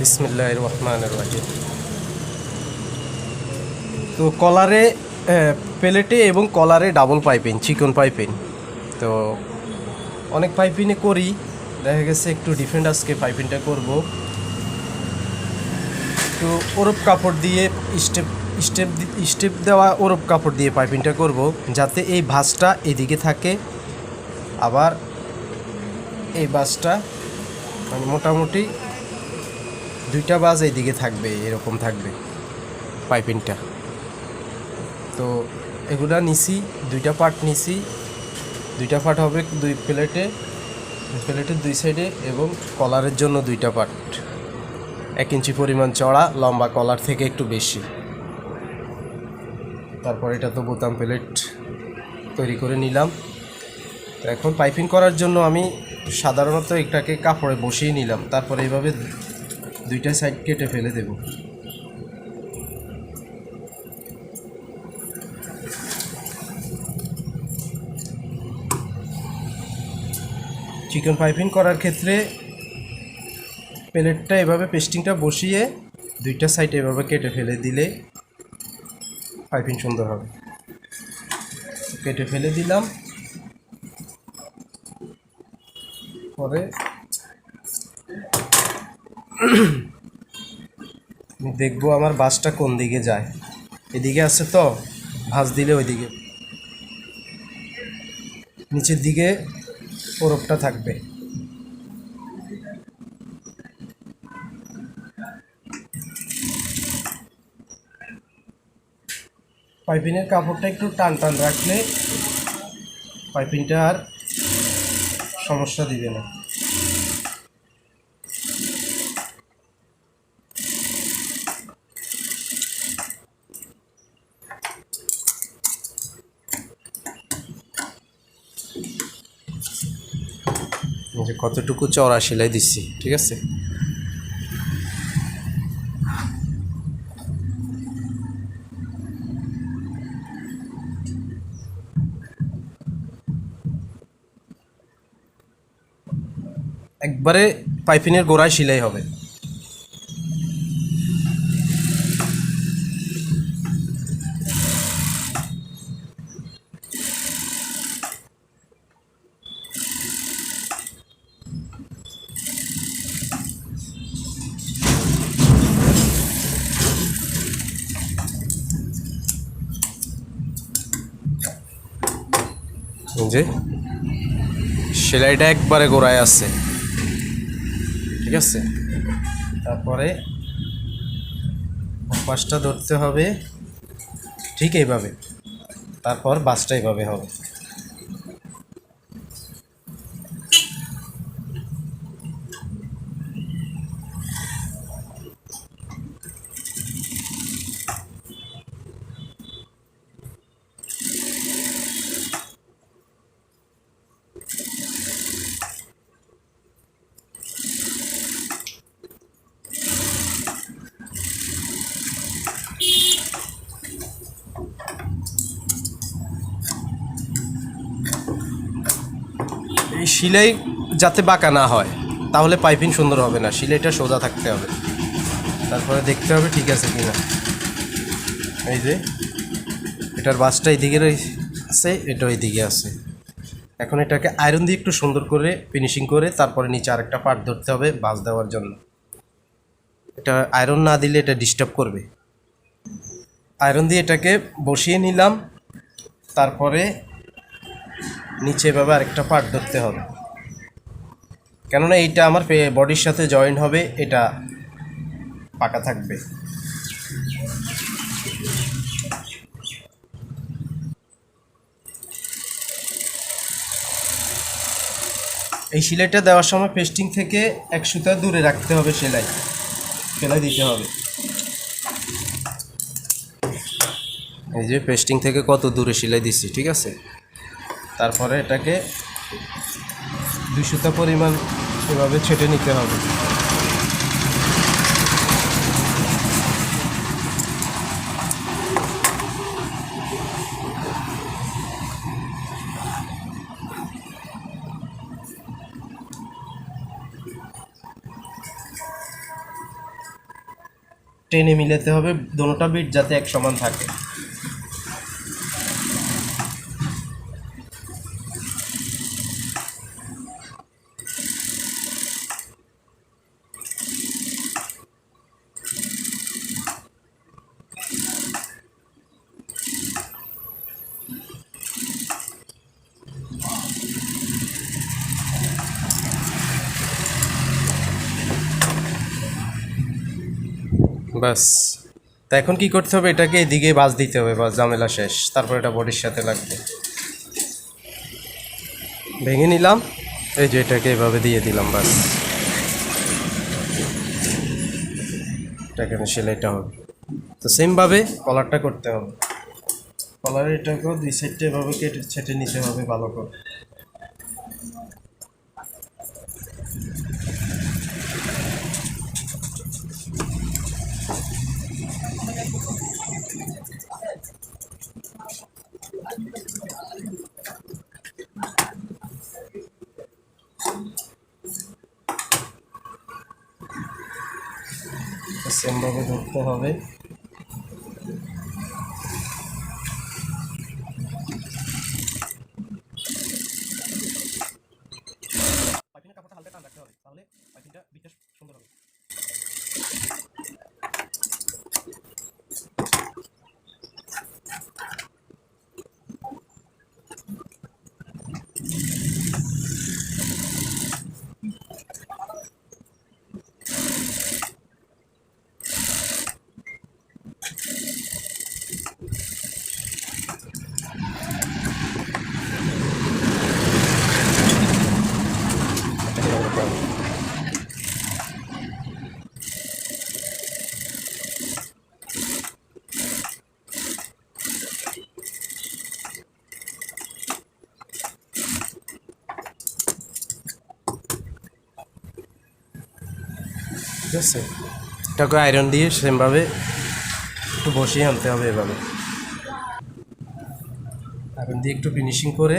বিসমিল্লাহ রহমান রাহিম। তো কলারে প্লেটে এবং কলারে ডাবল পাইপিং চিকন পাইপিং তো অনেক পাইপিংয়ে করি, দেখা গেছে একটু ডিফেন্ড আজকে পাইপিংটা করব। তো ওরপ কাপড় দিয়ে স্টেপ স্টেপ স্টেপ দেওয়া ওরপ কাপড় দিয়ে পাইপিংটা করব, যাতে এই ভাঁজটা এদিকে থাকে। আবার এই বাসটা মানে মোটামুটি দুইটা বাস এইদিকে থাকবে, এরকম থাকবে পাইপিংটা। তো এগুলা নিছি, দুইটা পার্ট নিছি, দুইটা পার্ট হবে দুই প্লেটে প্লেটের দুই সাইডে এবং কলারের জন্য দুইটা পার্ট। এক ইঞ্চি পরিমাণ চড়া, লম্বা কলার থেকে একটু বেশি। তারপর এটা তো বোতাম প্লেট তৈরি করে নিলাম। তো এখন পাইপিং করার জন্য আমি সাধারণত এটাকে কাপড়ে বসিয়ে নিলাম। তারপরে এইভাবে দুইটা সাইড কেটে ফেলে দেব। চিকেন পাইপিং করার ক্ষেত্রে প্লেটটা এভাবে পেস্টিংটা বসিয়ে দুইটা সাইড এভাবে কেটে ফেলে দিলে পাইপিং সুন্দর হবে। কেটে ফেলে দিলাম। পরে দেখব আমার বাসটা কোন দিকে যায়। এদিকে আছে তো, ভাঁজ দিলে ওইদিকে। নিচের দিকে ওরপটা থাকবে। পাইপিংয়ের কাপড়টা একটু টান টান রাখলে পাইপিংটা আর সমস্যা দিবে না এই যে কতটুকু চড়া সেলাই দিচ্ছি ঠিক আছে? একবারে পাইপিনের গোড়ায় সেলাই হবে এই যে সেলাইটা একবারে গোড়ায় আছে। ঠিক আছে? তারপরে বাসটা ধরতে হবে ঠিক এইভাবে। তারপর বাসটা এইভাবে হবে। সিলাই যাতে বাঁকা না হয়, তাহলে পাইপিং সুন্দর হবে না, সিলাইটা সোজা থাকতে হবে। তারপরে দেখতে হবে ঠিক আছে কি না এই যে, এটার বাসটা এইদিকে আছে এটা ওইদিকে আছে। এখন এটাকে আয়রন দিয়ে একটু সুন্দর করে ফিনিশিং করে তারপরে নিচে আরেকটা পার্ট ধরতে হবে বাস দেওয়ার জন্য। এটা আয়রন না দিলে এটা ডিস্টার্ব করবে। আয়রন দিয়ে এটাকে বসিয়ে নিলাম, তারপরে নিচে এভাবে আরেকটা পার্ট ধরতে হবে। কেননা এইটা আমার বডির সাথে জয়েন হবে, এটা পাকা থাকবে। এই সেলাইটা দেওয়ার সময় পেস্টিং থেকে এক সুতা দূরে রাখতে হবে সেলাই। সেলাই দিতে হবে। এই যে পেস্টিং থেকে কত দূরে সেলাই দিচ্ছি, ঠিক আছে? তারপরে এটাকে সুতা পরিমাণ এভাবে ছেটে নিতে হবে। টেনে মিলাতে হবে, দোনোটা বিট যাতে এক সমান থাকে। বাস। তা এখন কি করতে হবে? এটাকে এদিকে বাজ দিতে হবে, বাস ঝামেলা শেষ। তারপর এটা বডির সাথে লাগবে। ভেঙে নিলাম। এই যে এটাকে এভাবে দিয়ে দিলাম বাস। এখানে সেলাইটা হবে। তো সেমভাবে কলারটা করতে হবে। কলার এটাকেও দুই সাইডটা এভাবে কেটে ছেটে নিতে হবে ভালো করে। সেমভাবে ধরতে হবে। পাইপিংয়ের কাপড়টা হালকা টান হবে তাহলে পাইপিংটা বিটটা সুন্দর হবে ঠিক আছে। এটাকে আয়রন দিয়ে সেমভাবে একটু বসিয়ে আনতে হবে এভাবে। আয়রন দিয়ে একটু ফিনিশিং করে,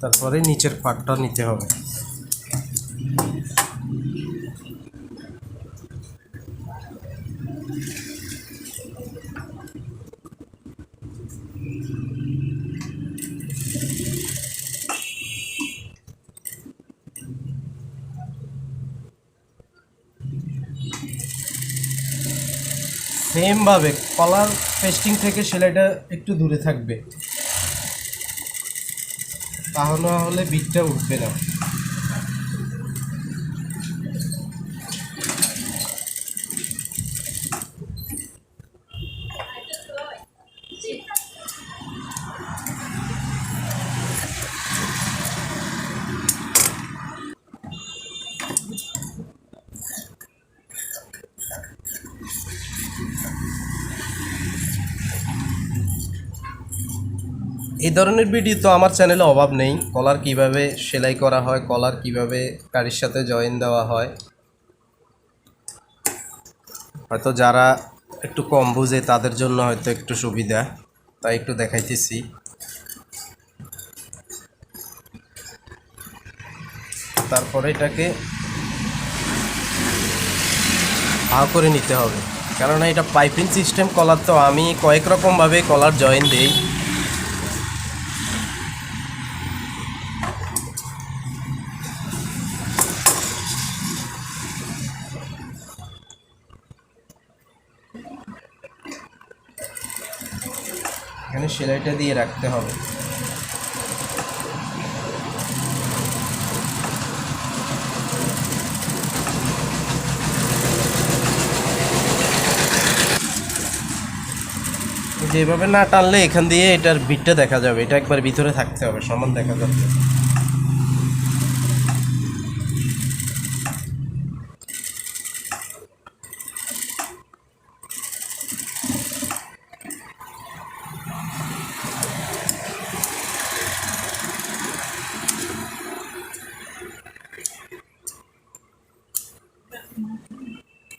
তারপরে নিচের পাটটা নিতে হবে। সেমভাবে কলার পেস্টিং থেকে সেলাইটা একটু দূরে থাকবে। তাহলে বিটটা উঠবে না। এই ধরনের ভিডিও তো আমার চ্যানেলে অভাব নেই। কলার কীভাবে সেলাই করা হয় কলার কীভাবে কারির সাথে জয়েন দেওয়া হয়। হয়তো যারা একটু কম বুঝে, তাদের জন্য হয়তো একটু সুবিধা। তাই একটু দেখাইতেছি। তারপরে এটাকে ভাগ করে নিতে হবে। কেননা এটা পাইপিং সিস্টেম কলার তো আমি কয়েক রকমভাবে কলার জয়েন দেই এখানে সেলাইটা দিয়ে রাখতে হবে। যেভাবে না টানলে এখান দিয়ে এটার বিটটা দেখা যাবে। এটা একবার ভিতরে থাকতে হবে, সমান দেখা যাবে।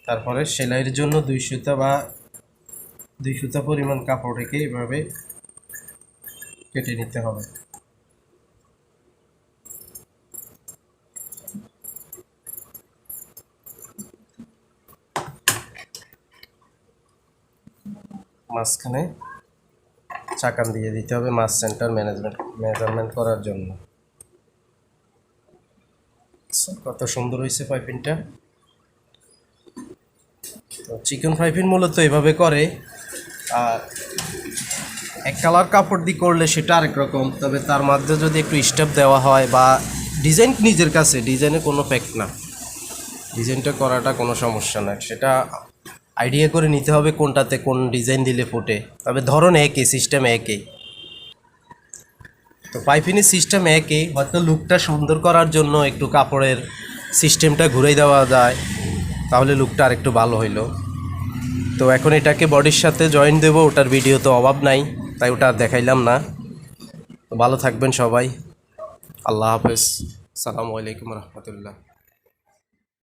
তারপরে সেলাইয়ের জন্য দুই সুতা বা দুই সুতা পরিমাণ কাপড় রেখে এভাবে কেটে নিতে হবে। মাঝখানে চাকান দিয়ে দিতে হবে মাছ সেন্টার ম্যানেজমেন্ট, মেজারমেন্ট করার জন্য। কত সুন্দর হয়েছে পাইপিংটা। চিকেন পাইপিং মূলত এভাবে করে। আর এক কালার কাপড় দিয়ে করলে সেটা আরেক রকম, তবে তার মধ্যে যদি একটু স্টেপ দেওয়া হয় বা ডিজাইন নিজের কাছে ডিজাইনে কোনো ফ্যাক্ট না। ডিজাইনটা করাটা কোনো সমস্যা না। সেটা আইডিয়া করে নিতে হবে কোনটাতে কোন ডিজাইন দিলে ফোটে। তবে ধরন একই সিস্টেম একই তো পাইপিনের সিস্টেম একই হয়তো লুকটা সুন্দর করার জন্য একটু কাপড়ের সিস্টেমটা ঘুরে দেওয়া যায়, তাহলে লুকটা আরেকটু ভালো হইল। তো এখন এটাকে বডির সাথে জয়েন দেব, ওটার ভিডিও তো অভাব নাই, তাই ওটা আর দেখাইলাম না। তো ভালো থাকবেন সবাই। আল্লাহ হাফেজ। সালামু আলাইকুম রহমতুল্লাহ।